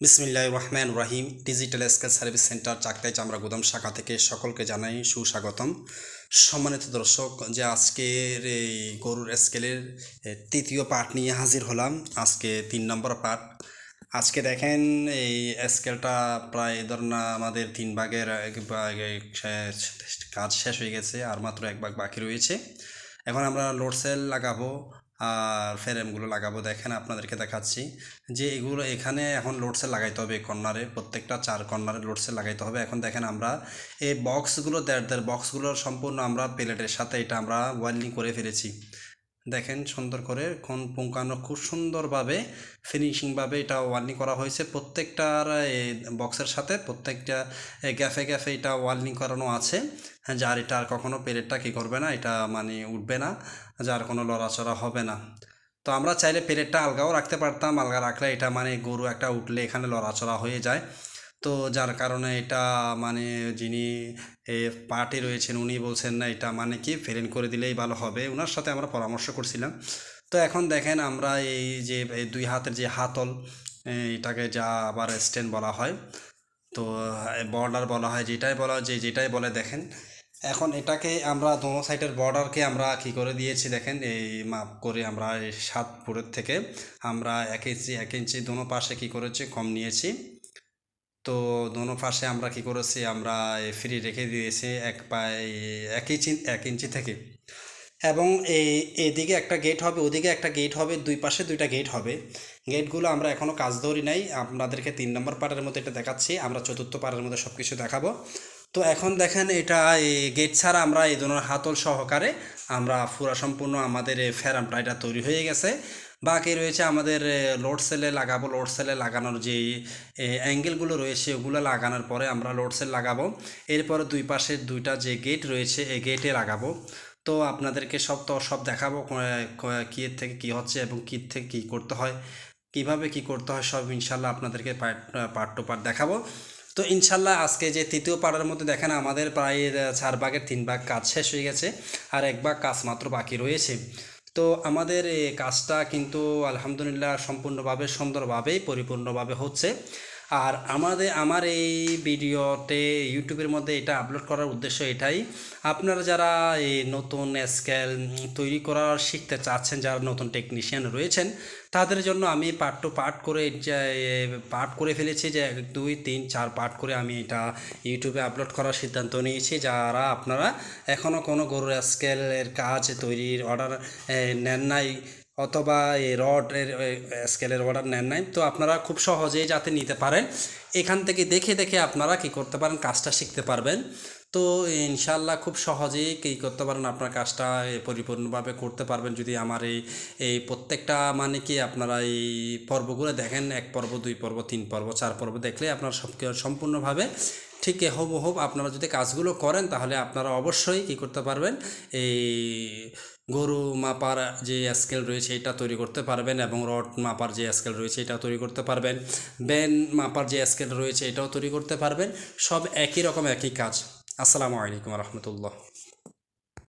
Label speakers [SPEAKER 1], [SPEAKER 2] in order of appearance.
[SPEAKER 1] বিসমিল্লাহ রহমান রাহিম digital scale service centre Chaktai চামড়া গুদাম শাখা থেকে সকলকে জানাই সুস্বাগতম। সম্মানিত দর্শক, যে আজকের এই গরুর স্কেলের তৃতীয় পার্ট নিয়ে হাজির হলাম। আজকে তিন নম্বর পার্ট আজকে দেখেন এই স্কেলটা প্রায় ধরুন আমাদের তিন ভাগের কাজ শেষ হয়ে গেছে, আর মাত্র এক ভাগ বাকি রয়েছে। এখন আমরা লোড সেল লাগাবো। ফ্রেমগুলো লাগাবো। দেখেন আপনাদেরকে দেখাচ্ছি যে এগুলো এখানে এখন লোডসে লাগাইতে হবে কর্নারে প্রত্যেকটা চার কর্নারে লোডসে লাগাইতে হবে। এখন দেখেন আমরা এই বক্সগুলো দেড় দেড় বক্সগুলোর সম্পূর্ণ আমরা প্লেটের সাথে এটা আমরা ওয়েল্ডিং করে ফেলেছি। দেখেন সুন্দর করে কোন পুঙ্কানো খুব সুন্দরভাবে ফিনিশিংভাবে এটা ওয়ার্নিং করা হয়েছে। প্রত্যেকটার বক্সের সাথে প্রত্যেকটা গ্যাফে গ্যাফে এটা ওয়ার্নিং করানো আছে। হ্যাঁ যার এটা আর কখনো পেরেটটা কী করবে না, এটা মানে উঠবে না, যার কোনো লড়াচড়া হবে না। তো আমরা চাইলে পেরেটটা আলগাও রাখতে পারতাম, আলগা রাখলে এটা মানে গরু একটা উঠলে এখানে লড়াচড়া হয়ে যায়। তো যার কারণে এটা মানে যিনি পার্টি রয়েছেন, উনি বলছেন না এটা মানে কি ফেরেন করে দিলেই ভালো হবে। ওনার সাথে আমরা পরামর্শ করছিলাম। তো এখন দেখেন আমরা এই যে দুই হাতের যে হাতল এটাকে যা আবার স্ট্যান্ড বলা হয়, তো বর্ডার বলা হয়, যেটাই বলা, যে যেটাই বলে দেখেন। এখন এটাকে আমরা দোনো সাইডের বর্ডারকে আমরা কি করে দিয়েছি দেখেন, এই মাপ করে আমরা সাত ফুটের থেকে আমরা এক ইঞ্চি এক ইঞ্চি দোনো পাশে কি করেছি, কম নিয়েছি। তো দোনো পাশে আমরা কি করেছি? আমরা ফ্রি রেখে দিয়েছি এক পায়ে এক ইঞ্চি এক ইঞ্চি থেকে। এবং এই, এদিকে একটা গেট হবে, ওদিকে একটা গেট হবে, দুই পাশে দুইটা গেট হবে। গেটগুলো আমরা এখনও কাজ ধরি নাই। আপনাদেরকে তিন নম্বর পার্টের মধ্যে এটা দেখাচ্ছি। আমরা চতুর্থ পার্টের মধ্যে সব কিছু দেখাবো। তো এখন দেখেন এটা গেট ছাড়া আমরা এই ধরনের হাতল সহকারে আমরা পুরা সম্পূর্ণ আমাদের ফেরামটা এটা তৈরি হয়ে গেছে। বাকি রয়েছে আমাদের লোড সেলে লাগাবো লোড সেলে লাগানোর যে অ্যাঙ্গেলগুলো রয়েছে ওগুলো লাগানোর পরে আমরা লোড সেল লাগাবো। এরপরে দুই পাশের দুইটা যে গেট রয়েছে, এই গেটে লাগাবো। তো আপনাদেরকে সব তো সব দেখাবো, ক- থেকে কি হচ্ছে এবং কি থেকে কী করতে হয়, কীভাবে কি করতে হয়, সব ইনশাল্লাহ আপনাদেরকে পার্ট পার্ট টু পার্ট দেখাবো। তো ইনশাল্লাহ আজকে যে তৃতীয় পাড়ার মধ্যে দেখেন আমাদের প্রায় চার ভাগের তিন ভাগ কাজ শেষ হয়ে গেছে আর এক ভাগ কাজ মাত্র বাকি রয়েছে। তো আমাদের কাজটা কিন্তু আলহামদুলিল্লাহ সম্পূর্ণভাবে সুন্দরভাবেই পরিপূর্ণভাবে হচ্ছে। আর আমাদের, আমার এই ভিডিওতে, ইউটিউবের মধ্যে এটা আপলোড করার উদ্দেশ্য এটাই। আপনারা যারা এই নতুন স্কেল তৈরি করার শিখতে চাচ্ছেন, যারা নতুন টেকনিশিয়ান রয়েছেন, তাদের জন্য আমি পার্ট টু পার্ট করে পার্ট করে ফেলেছি যে, এক, দুই, তিন, চার পার্ট করে আমি এটা ইউটিউবে আপলোড করার সিদ্ধান্ত নিয়েছি। যারা আপনারা এখনও কোনো গরুর স্কেলের কাজ তৈরির অর্ডার নেন নাই অথবা এই রডের স্কেলের অর্ডার নেন নাই। তো আপনারা খুব সহজেই যাতে নিতে পারেন। এখান থেকে দেখে দেখে আপনারা কি করতে পারেন, কাজটা শিখতে পারবেন। তো ইনশাল্লাহ খুব সহজেই কী করতে পারেন, আপনার কাজটা পরিপূর্ণভাবে করতে পারবেন। যদি আমার এই এই প্রত্যেকটা মানে কি আপনারা এই পর্বগুলো দেখেন, এক পর্ব, দুই পর্ব, তিন পর্ব, চার পর্ব, দেখলে আপনারা সব সম্পূর্ণভাবে ঠিক হব হব আপনারা যদি কাজগুলো করেন, তাহলে আপনারা অবশ্যই কি করতে পারবেন? এই গরু মাপার যে স্কেল রয়েছে, এটা তৈরি করতে পারবেন এবং রড মাপার যে স্কেল রয়েছে এটা তৈরি করতে পারবেন। বেন মাপার যে স্কেল রয়েছে, এটাও তৈরি করতে পারবেন। সব একই রকম একই কাজ। আসসালামু আলাইকুম রহমতুল্লাহ।